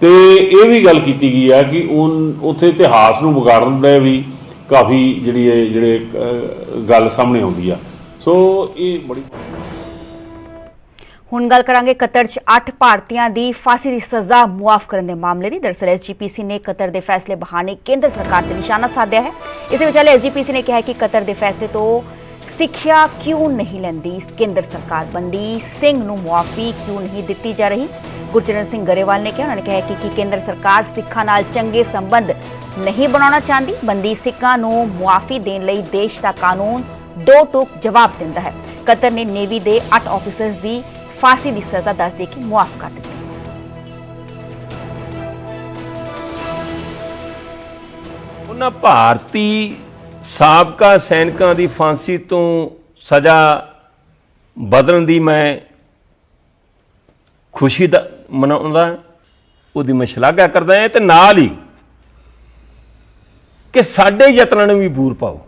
ਤੇ ਇਹ ਵੀ ਗੱਲ ਕੀਤੀ ਗਈ ਹੈ ਕਿ ਉਨ ਉੱਥੇ ਇਤਿਹਾਸ ਨੂੰ ਵਿਗਾੜਨ ਦਾ ਵੀ ਕਾਫੀ ਜਿਹੜੀ ਇਹ, ਜਿਹੜੇ ਗੱਲ ਸਾਹਮਣੇ ਆਉਂਦੀ ਆ। ਸੋ ਇਹ ਬੜੀ
ਹੁਣ ਗੱਲ ਕਰਾਂਗੇ ਕਤਰ 'ਚ 8 ਭਾਰਤੀਆਂ ਦੀ ਫਾਂਸੀ ਦੀ ਸਜ਼ਾ ਮੁਆਫ ਕਰਨ ਦੇ ਮਾਮਲੇ ਦੀ। ਦਰਸਲ ਐਸਜੀਪੀਸੀ ਨੇ ਕਤਰ ਦੇ ਫੈਸਲੇ ਬਹਾਨੇ ਕੇਂਦਰ ਸਰਕਾਰ ਤੇ ਨਿਸ਼ਾਨਾ ਸਾਧਿਆ ਹੈ। ਇਸ ਦੇ ਵਿਚਾਲੇ ਐਸਜੀਪੀਸੀ ਨੇ ਕਿਹਾ ਕਿ ਕਤਰ ਦੇ ਫੈਸਲੇ ਤੋਂ ਸਿੱਖਿਆ ਕਿਉਂ ਨਹੀਂ ਲੈਂਦੀ? ਕੇਂਦਰ ਸਰਕਾਰ ਬੰਦੀ, ਸਿੰਘ ਨੂੰ ਮੁਆਫੀ ਕਿਉਂ ਨਹੀਂ ਦਿੱਤੀ ਜਾ ਰਹੀ? ਗੁਰਚਰਨ ਸਿੰਘ ਗਰੇਵਾਲ ਨੇ ਕਿਹਾ, ਉਹਨਾਂ ਨੇ ਕਿਹਾ ਕਿ ਕਿ ਕੇਂਦਰ ਸਰਕਾਰ ਸਿੱਖਾਂ ਨਾਲ ਚੰਗੇ ਸੰਬੰਧ ਨਹੀਂ ਬਣਾਉਣਾ ਚਾਹੁੰਦੀ। ਬੰਦੀ ਸਿੱਖਾਂ ਨੂੰ ਮੁਆਫੀ ਦੇਣ ਲਈ ਦੇਸ਼ ਦਾ ਕਾਨੂੰਨ ਦੋ ਟੂਕ ਜਵਾਬ ਦਿੰਦਾ ਹੈ। ਕਤਰ ਨੇ ਨੇਵੀ ਦੇ 8 ਆਫੀਸਰਸ ਦੀ ਫਾਂਸੀ ਦੀ ਸਜ਼ਾ ਦੱਸ ਦੇ ਕੇ ਮੁਆਫ ਕਰ ਦਿੱਤੀ।
ਉਹਨਾਂ ਭਾਰਤੀ ਸਾਬਕਾ ਸੈਨਿਕਾਂ ਦੀ ਫਾਂਸੀ ਤੋਂ ਸਜ਼ਾ ਬਦਲਣ ਦੀ ਮੈਂ ਖੁਸ਼ੀ ਦਾ ਮਨਾਉਂਦਾ, ਉਹਦੀ ਮੈਂ ਸ਼ਲਾਘਾ ਕਰਦਾ ਹਾਂ ਤੇ ਨਾਲ ਹੀ ਕਿ ਸਾਡੇ ਯਤਨਾਂ ਨੂੰ ਵੀ ਬੂਰ ਪਾਓ।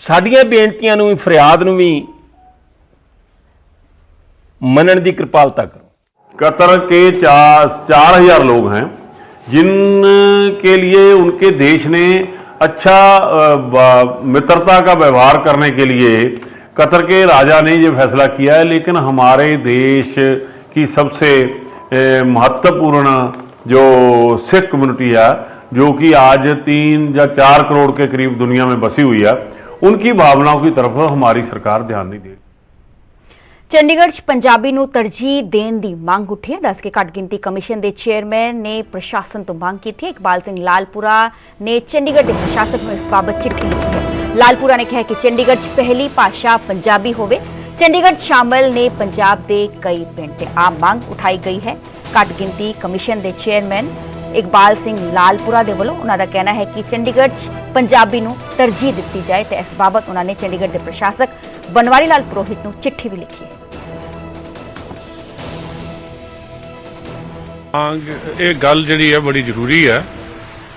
ਸਾਡੀਆਂ ਬੇਨਤੀਆਂ ਨੂੰ ਵੀ, ਫਰਿਆਦ ਨੂੰ ਵੀ ਮੰਨਣ ਦੀ ਕਿਰਪਾਲਤਾ ਕਰੋ।
ਕਤਰ ਕੇ 4000 ਲੋਕ ਹਨ लोग हैं जिनके लिए उनके देश ने अच्छा मित्रता का व्यवहार करने के लिए कतर के राजा ने ये फैसला किया है, लेकिन हमारे देश की सबसे महत्वपूर्ण जो सिख कम्युनिटी है, जो कि आज तीन या चार करोड़ के करीब दुनिया में बसी हुई है, उनकी भावनाओं की तरफ़ हमारी सरकार ध्यान नहीं दे
ਚੰਡੀਗੜ੍ਹ 'ਚ ਪੰਜਾਬੀ ਨੂੰ ਤਰਜੀਹ ਦੇਣ ਦੀ ਮੰਗ ਉੱਠੀ ਹੈ। ਦੱਸ ਕੇ ਘੱਟ ਗਿਣਤੀ ਕਮਿਸ਼ਨ ਦੇ ਚੇਅਰਮੈਨ ਨੇ ਪ੍ਰਸ਼ਾਸਨ ਤੋਂ ਮੰਗ ਕੀਤੀ ਹੈ। ਇਕਬਾਲ ਸਿੰਘ ਲਾਲਪੁਰਾ ਨੇ ਚੰਡੀਗੜ੍ਹ ਦੇ ਪ੍ਰਸ਼ਾਸਕ ਨੂੰ ਇਸ ਬਾਬਤ ਚਿੱਠੀ ਲਿਖੀ ਹੈ। ਲਾਲਪੁਰਾ ਨੇ ਕਿਹਾ ਕਿ ਚੰਡੀਗੜ੍ਹ 'ਚ ਪਹਿਲੀ ਭਾਸ਼ਾ ਪੰਜਾਬੀ ਹੋਵੇ। ਚੰਡੀਗੜ੍ਹ ਸ਼ਾਮਲ ਨੇ ਪੰਜਾਬ ਦੇ ਕਈ ਪਿੰਡ ਤੇ ਆ ਮੰਗ ਉਠਾਈ ਗਈ ਹੈ। ਘੱਟ ਗਿਣਤੀ ਕਮਿਸ਼ਨ ਦੇ ਚੇਅਰਮੈਨ ਇਕਬਾਲ ਸਿੰਘ ਲਾਲਪੁਰਾ ਦੇ ਵੱਲੋਂ ਉਹਨਾਂ ਦਾ ਕਹਿਣਾ ਹੈ ਕਿ ਚੰਡੀਗੜ੍ਹ 'ਚ ਪੰਜਾਬੀ ਨੂੰ ਤਰਜੀਹ ਦਿੱਤੀ ਜਾਏ ਤੇ ਇਸ ਬਾਬਤ ਉਹਨਾਂ ਨੇ ਚੰਡੀਗੜ੍ਹ ਦੇ ਪ੍ਰਸ਼ਾਸਕ ਬਨਵਾਰੀ ਲਾਲ ਪੁਰੋਹਿਤ ਨੂੰ ਚਿੱਠੀ ਵੀ ਲਿਖੀ। ਹੈ
ਹਾਂ ਇਹ ਗੱਲ ਜਿਹੜੀ ਹੈ ਬੜੀ ਜ਼ਰੂਰੀ ਹੈ,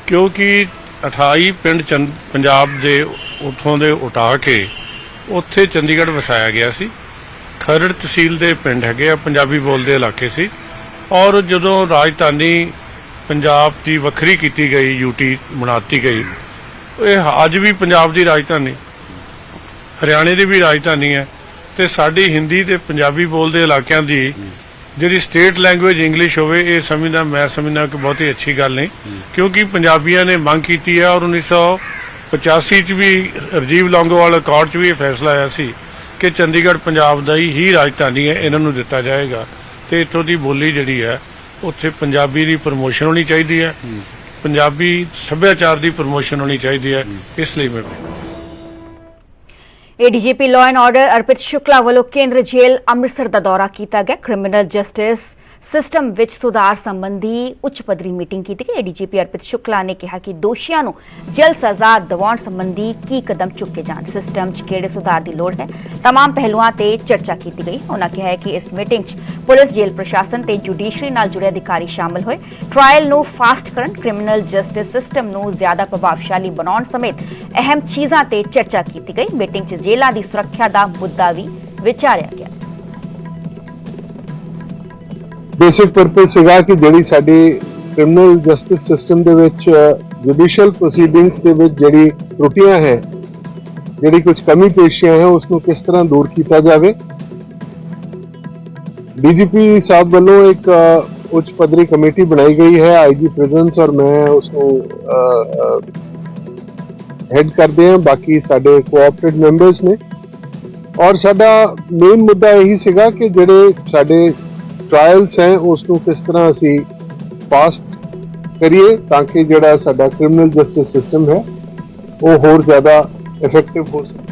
ਕਿਉਂਕਿ 28 ਪਿੰਡ ਚੰਦ- ਪੰਜਾਬ ਦੇ ਉੱਥੋਂ ਦੇ ਉਟਾ ਕੇ ਉੱਥੇ ਚੰਡੀਗੜ੍ਹ ਵਸਾਇਆ ਗਿਆ ਸੀ। ਖਰੜ ਤਹਿਸੀਲ ਦੇ ਪਿੰਡ ਹੈਗੇ ਆ, ਪੰਜਾਬੀ ਬੋਲਦੇ ਇਲਾਕੇ ਸੀ। ਔਰ ਜਦੋਂ ਰਾਜਧਾਨੀ ਪੰਜਾਬ ਦੀ ਵੱਖਰੀ ਕੀਤੀ ਗਈ ਯੂਟੀ ਬਣਾਤੀ ਗਈ, ਇਹ ਅੱਜ ਵੀ ਪੰਜਾਬ ਦੀ ਰਾਜਧਾਨੀ। ਹਰਿਆਣੇ ਦੀ ਵੀ ਰਾਜਧਾਨੀ ਹੈ ਤੇ ਸਾਡੀ ਹਿੰਦੀ ਤੇ ਪੰਜਾਬੀ ਬੋਲਦੇ ਇਲਾਕਿਆਂ ਦੀ ਜਿਹੜੀ ਸਟੇਟ ਲੈਂਗੁਏਜ ਇੰਗਲਿਸ਼ ਹੋਵੇ, ਇਹ ਸਮਝਦਾ ਮੈਂ ਸਮਝਦਾ ਕਿ ਬਹੁਤ ਹੀ ਅੱਛੀ ਗੱਲ ਨਹੀਂ। ਕਿਉਂਕਿ ਪੰਜਾਬੀਆਂ ਨੇ ਮੰਗ ਕੀਤੀ ਹੈ ਔਰ 1985 ਚ ਵੀ ਰਜੀਵ ਲੌਂਗੋਵਾਲ ਅਕਾਰਡ ਚ ਵੀ ਇਹ ਫੈਸਲਾ ਆਇਆ ਸੀ ਕਿ ਚੰਡੀਗੜ੍ਹ ਪੰਜਾਬ ਦਾ ਹੀ ਰਾਜਧਾਨੀ ਹੈ, ਇਹਨਾਂ ਨੂੰ ਦਿੱਤਾ ਜਾਏਗਾ। ਤੇ ਇੱਥੋਂ ਦੀ ਬੋਲੀ ਜਿਹੜੀ ਹੈ, ਉੱਥੇ ਪੰਜਾਬੀ ਦੀ ਪ੍ਰਮੋਸ਼ਨ ਹੋਣੀ ਚਾਹੀਦੀ ਹੈ। ਪੰਜਾਬੀ ਸੱਭਿਆਚਾਰ ਦੀ ਪ੍ਰਮੋਸ਼ਨ ਹੋਣੀ ਚਾਹੀਦੀ ਹੈ, ਇਸ ਲਈ ਮੈਂ
ADGP law and order Arpit Shukla ਵੱਲੋਂ ਕੇਂਦਰ ਜੇਲ੍ਹ ਅੰਮ੍ਰਿਤਸਰ ਦਾ ਦੌਰਾ ਕੀਤਾ ਗਿਆ ਕ੍ਰਿਮੀਨਲ ਜਸਟਿਸ ਸਿਸਟਮ ਵਿੱਚ ਸੁਧਾਰ ਸੰਬੰਧੀ ਉੱਚ ਪੱਧਰੀ ਮੀਟਿੰਗ ਕੀਤੀ ਗਈ ਏਡੀਜੀਪੀ ਅਰਪਿਤ ਸ਼ੁਕਲਾ ਨੇ ਕਿਹਾ ਕਿ ਦੋਸ਼ੀਆਂ ਨੂੰ ਜਲਦ ਸਜ਼ਾ ਦਿਵਾਉਣ ਸੰਬੰਧੀ ਕੀ ਕਦਮ ਚੁੱਕੇ ਜਾਣ ਸਿਸਟਮ 'ਚ ਕਿਹੜੇ ਸੁਧਾਰ ਦੀ ਲੋੜ ਹੈ तमाम ਪਹਿਲੂਆਂ ਤੇ ਚਰਚਾ ਕੀਤੀ ਗਈ ਉਹਨਾਂ ਕਿਹਾ ਹੈ ਕਿ ਇਸ ਮੀਟਿੰਗ 'ਚ ਪੁਲਿਸ ਜੇਲ੍ਹ ਪ੍ਰਸ਼ਾਸਨ ਤੇ ਜੁਡੀਸ਼ਰੀ ਨਾਲ ਜੁੜੇ ਅਧਿਕਾਰੀ ਸ਼ਾਮਲ ਹੋਏ ਟ੍ਰਾਇਲ ਨੂੰ ਫਾਸਟ ਕਰਨ ਕ੍ਰਿਮੀਨਲ ਜਸਟਿਸ ਸਿਸਟਮ ਨੂੰ ਜ਼ਿਆਦਾ ਪ੍ਰਭਾਵਸ਼ਾਲੀ ਬਣਾਉਣ ਸਮੇਤ ਅਹਿਮ ਚੀਜ਼ਾਂ ਤੇ ਚਰਚਾ ਕੀਤੀ ਗਈ ਮੀਟਿੰਗ 'ਚ ਜੇਲ੍ਹਾਂ ਦੀ ਸੁਰੱਖਿਆ ਦਾ ਮੁੱਦਾ ਵੀ ਵਿਚਾਰਿਆ ਗਿਆ।
ਬੇਸਿਕ ਪਰਪਸ ਸੀਗਾ ਕਿ ਜਿਹੜੀ ਸਾਡੀ ਕ੍ਰਿਮੀਨਲ ਜਸਟਿਸ ਸਿਸਟਮ ਦੇ ਵਿੱਚ ਜੁਡੀਸ਼ੀਅਲ ਪ੍ਰੋਸੀਡਿੰਗਸ ਦੇ ਵਿੱਚ ਜਿਹੜੀ ਤਰੁੱਟੀਆਂ ਹੈ, ਜਿਹੜੀ ਕੁਝ ਕਮੀ ਪੇਸ਼ੀਆਂ ਹੈ ਉਸ ਨੂੰ ਕਿਸ ਤਰ੍ਹਾਂ ਦੂਰ ਕੀਤਾ ਜਾਵੇ। ਡੀਜੀਪੀ ਸਾਹਿਬ ਵੱਲੋਂ ਇੱਕ ਉੱਚ ਪੱਧਰੀ ਕਮੇਟੀ ਬਣਾਈ ਗਈ ਹੈ ਆਈਜੀ ਪ੍ਰੀਜ਼ਨਸ ਔਰ ਮੈਂ ਉਸ ਨੂੰ ਹੈਡ ਕਰਦੇ ਹਾਂ, ਬਾਕੀ ਸਾਡੇ ਕੋਆਪਰੇਟਿਵ ਮੈਂਬਰਸ ਨੇ। ਔਰ ਸਾਡਾ ਮੇਨ ਮੁੱਦਾ ਇਹੀ ਸੀਗਾ ਕਿ ਜਿਹੜੇ ਸਾਡੇ ਟ੍ਰਾਇਲਸ ਹੈ ਉਸ ਨੂੰ ਕਿਸ ਤਰ੍ਹਾਂ ਅਸੀਂ ਫਾਸਟ ਕਰੀਏ ਤਾਂ ਕਿ ਜਿਹੜਾ ਸਾਡਾ ਕ੍ਰਿਮੀਨਲ ਜਸਟਿਸ ਸਿਸਟਮ ਹੈ, ਉਹ ਹੋਰ ਜ਼ਿਆਦਾ ਇਫੈਕਟਿਵ ਹੋ ਸਕੇ।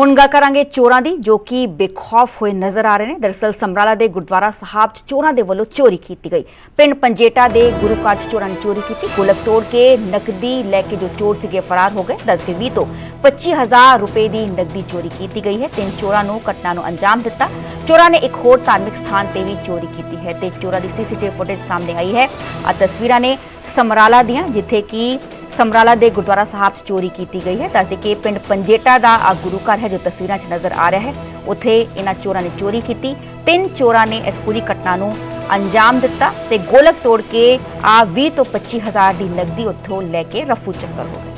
ਹੁਣ ਗੱਲ ਕਰਾਂਗੇ ਚੋਰਾਂ ਦੀ, ਜੋ ਕਿ ਬੇਖੌਫ ਹੋਏ ਨਜ਼ਰ ਆ ਰਹੇ ਨੇ। ਦਰਅਸਲ ਸਮਰਾਲਾ ਦੇ ਗੁਰਦੁਆਰਾ ਸਾਹਿਬ 'ਚ ਚੋਰਾਂ ਦੇ ਵੱਲੋਂ ਚੋਰੀ ਕੀਤੀ ਗਈ। ਪਿੰਡ ਪੰਜੇਟਾ ਦੇ ਗੁਰੂ ਘਰ 'ਚ ਚੋਰਾਂ ਨੇ ਚੋਰੀ ਕੀਤੀ। ਗੋਲਕ ਤੋੜ ਕੇ ਨਕਦੀ ਲੈ ਕੇ ਜੋ ਚੋਰ ਸੀਗੇ ਫਰਾਰ ਹੋ ਗਏ। ਦੱਸ ਕੇ 20 ਤੋਂ 25000 ਰੁਪਏ ਦੀ ਨਕਦੀ ਚੋਰੀ ਕੀਤੀ ਗਈ ਹੈ। ਤਿੰਨ ਚੋਰਾਂ ਨੂੰ ਘਟਨਾ ਨੂੰ ਅੰਜਾਮ ਦਿੱਤਾ। ਚੋਰਾਂ ਨੇ ਇੱਕ ਹੋਰ ਧਾਰਮਿਕ ਸਥਾਨ ਤੇ ਵੀ ਚੋਰੀ ਕੀਤੀ ਹੈ ਤੇ ਚੋਰਾਂ ਦੀ ਸੀਸੀਟੀਵੀ ਫੁਟੇਜ ਸਾਹਮਣੇ ਆਈ ਹੈ। ਆ ਤਸਵੀਰਾਂ ਨੇ ਸਮਰਾਲਾ ਦੀਆਂ, ਜਿੱਥੇ ਕਿ ਸਮਰਾਲਾ ਦੇ ਗੁਰਦੁਆਰਾ ਸਾਹਿਬ 'ਚ ਚੋਰੀ ਕੀਤੀ ਗਈ ਹੈ। ਦੱਸਦੇ ਕਿ ਇਹ ਪਿੰਡ ਪੰਜੇਟਾ ਦਾ ਆ ਗੁਰੂ ਘਰ ਹੈ, ਜੋ ਤਸਵੀਰਾਂ 'ਚ ਨਜ਼ਰ ਆ ਰਿਹਾ ਹੈ। ਉੱਥੇ ਇਹਨਾਂ ਚੋਰਾਂ ਨੇ ਚੋਰੀ ਕੀਤੀ। ਤਿੰਨ ਚੋਰਾਂ ਨੇ ਇਸ ਪੂਰੀ ਘਟਨਾ ਨੂੰ ਅੰਜਾਮ ਦਿੱਤਾ ਤੇ ਗੋਲਕ ਤੋੜ ਕੇ ਆ 20 ਤੋਂ 25 ਹਜ਼ਾਰ ਦੀ ਨਕਦੀ ਉੱਥੋਂ ਲੈ ਕੇ ਰਫੂ ਚੱਕਰ ਹੋ ਗਏ।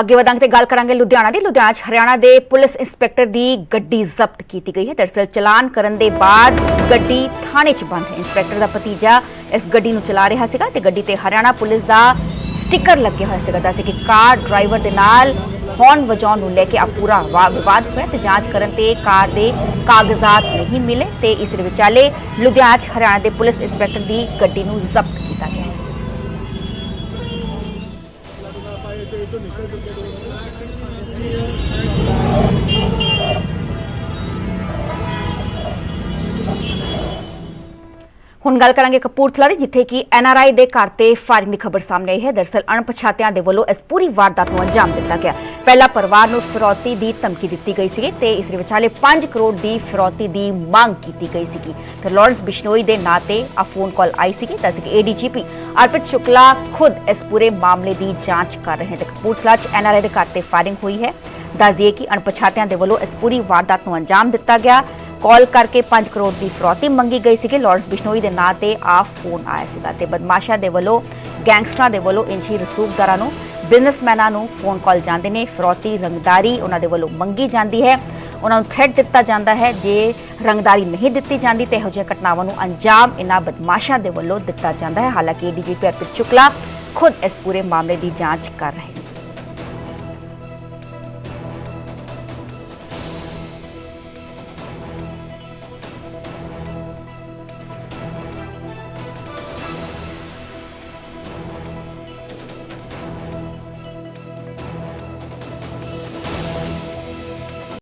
ਅੱਗੇ ਵਧਾਂਗੇ ਤੇ ਗੱਲ ਕਰਾਂਗੇ ਲੁਧਿਆਣਾ ਦੀ। ਲੁਧਿਆਣਾ 'ਚ ਹਰਿਆਣਾ ਦੇ ਪੁਲਿਸ ਇੰਸਪੈਕਟਰ ਦੀ ਗੱਡੀ ਜ਼ਬਤ ਕੀਤੀ ਗਈ ਹੈ। ਦਰਅਸਲ ਚਲਾਨ ਕਰਨ ਦੇ ਬਾਅਦ ਗੱਡੀ ਥਾਣੇ 'ਚ ਬੰਦ ਹੈ। ਇੰਸਪੈਕਟਰ ਦਾ ਭਤੀਜਾ ਇਸ ਗੱਡੀ ਨੂੰ ਚਲਾ ਰਿਹਾ ਸੀਗਾ ਤੇ ਗੱਡੀ ਤੇ ਹਰਿਆਣਾ ਪੁਲਿਸ ਦਾ ਸਟicker ਲੱਗਿਆ ਹੋਇਆ ਸੀਗਾ। ਦੱਸਦੇ ਕਿ ਕਾਰ ਡਰਾਈਵਰ ਦੇ ਨਾਲ ਹੌਰਨ ਵਜਾਉਣ ਨੂੰ ਲੈ ਕੇ ਆ ਪੂਰਾ ਵਿਵਾਦ ਹੋਇਆ ਤੇ ਜਾਂਚ ਕਰਨ ਤੇ ਕਾਰ ਦੇ ਕਾਗਜ਼ਾਤ ਨਹੀਂ ਮਿਲੇ ਤੇ ਇਸ ਦੇ ਵਿਚਾਲੇ ਲੁਧਿਆਣਾ 'ਚ ਹਰਿਆਣਾ ਦੇ ਪੁਲਿਸ ਇੰਸਪੈਕਟਰ ਦੀ ਗੱਡੀ ਨੂੰ ਜ਼ਬਤ ਕੀਤਾ ਗਿਆ। ਹੈ ਹੁਣ ਗੱਲ ਕਰਾਂਗੇ ਕਪੂਰਥਲਾ ਦੀ, ਜਿੱਥੇ ਕਿ ਐਨਆਰਆਈ ਦੇ ਘਰ ਤੇ ਫਾਇਰਿੰਗ ਦੀ ਖਬਰ ਸਾਹਮਣੇ ਆਈ ਹੈ। ਦਰਸਲ ਅਣਪਛਾਤਿਆਂ ਦੇ ਵੱਲੋਂ ਇਸ ਪੂਰੀ ਵਾਰਦਾਤ ਨੂੰ ਅੰਜਾਮ ਦਿੱਤਾ ਗਿਆ। ਪਹਿਲਾ ਪਰਿਵਾਰ ਨੂੰ ਫਿਰੌਤੀ ਦੀ ਧਮਕੀ ਦਿੱਤੀ ਗਈ ਸੀ ਤੇ ਇਸ ਦੇ ਵਿਚਾਲੇ 5 ਕਰੋੜ ਦੀ ਫਿਰੌਤੀ ਦੀ ਮੰਗ ਕੀਤੀ ਗਈ ਸੀ ਤੇ ਲਾਰੈਂਸ ਬਿਸ਼ਨੋਈ ਦੇ ਨਾਂ ਤੇ ਆ ਫੋਨ ਕਾਲ ਆਈ ਸੀ ਦੱਸ ਕਿ ਏਡੀਜੀਪੀ ਅਰਪਿਤ ਸ਼ੁਕਲਾ ਖੁਦ ਇਸ ਪੂਰੇ ਮਾਮਲੇ ਦੀ ਜਾਂਚ ਕਰ ਰਹੇ ਹਨ ਤੇ ਕਪੂਰਥਲਾ 'ਚ ਐਨਆਰਆਈ ਦੇ ਘਰ ਤੇ ਫਾਇਰਿੰਗ ਹੋਈ ਹੈ। ਦੱਸ ਦਈਏ ਕਿ ਅਣਪਛਾਤਿਆਂ ਦੇ ਵੱਲੋਂ ਇਸ ਪੂਰੀ ਵਾਰਦਾਤ ਨੂੰ ਅੰਜਾਮ ਦਿੱਤਾ ਗਿਆ। ਕਾਲ ਕਰਕੇ 5 ਕਰੋੜ ਦੀ ਫਰੋਤੀ ਮੰਗੀ ਗਈ ਸੀ ਕਿ ਲਾਰੈਂਸ ਬਿਸ਼ਨੋਈ ਦੇ ਨਾਂ ਤੇ ਆਪ ਫੋਨ ਆਇਆ ਸੀਗਾ ਤੇ ਬਦਮਾਸ਼ਾਂ ਦੇ ਵੱਲੋਂ, ਗੈਂਗਸਟਰਾਂ ਦੇ ਵੱਲੋਂ ਇੰਝ ਹੀ ਰਸੂਖਦਾਰਾਂ ਨੂੰ, ਬਿਜ਼ਨਸਮੈਨਾਂ ਨੂੰ ਫੋਨ ਕਾਲ ਜਾਂਦੇ ਨੇ। ਫਰੋਤੀ ਰੰਗਦਾਰੀ ਉਹਨਾਂ ਦੇ ਵੱਲੋਂ ਮੰਗੀ ਜਾਂਦੀ ਹੈ। ਉਹਨਾਂ ਨੂੰ ਥ੍ਰੈਟ ਦਿੱਤਾ ਜਾਂਦਾ ਹੈ। ਜੇ ਰੰਗਦਾਰੀ ਨਹੀਂ ਦਿੱਤੀ ਜਾਂਦੀ ਤੇ ਇਹੋ ਜਿਹੀਆਂ ਘਟਨਾਵਾਂ ਨੂੰ ਅੰਜਾਮ ਇਹਨਾਂ ਬਦਮਾਸ਼ਾਂ ਦੇ ਵੱਲੋਂ ਦਿੱਤਾ ਜਾਂਦਾ ਹੈ। ਹਾਲਾਂਕਿ ਡੀਜੀਪੀ ਅਰਪਿਤ ਚੁਕਲਾ ਖੁਦ ਇਸ ਪੂਰੇ ਮਾਮਲੇ ਦੀ ਜਾਂਚ ਕਰ ਰਹੇ ਨੇ।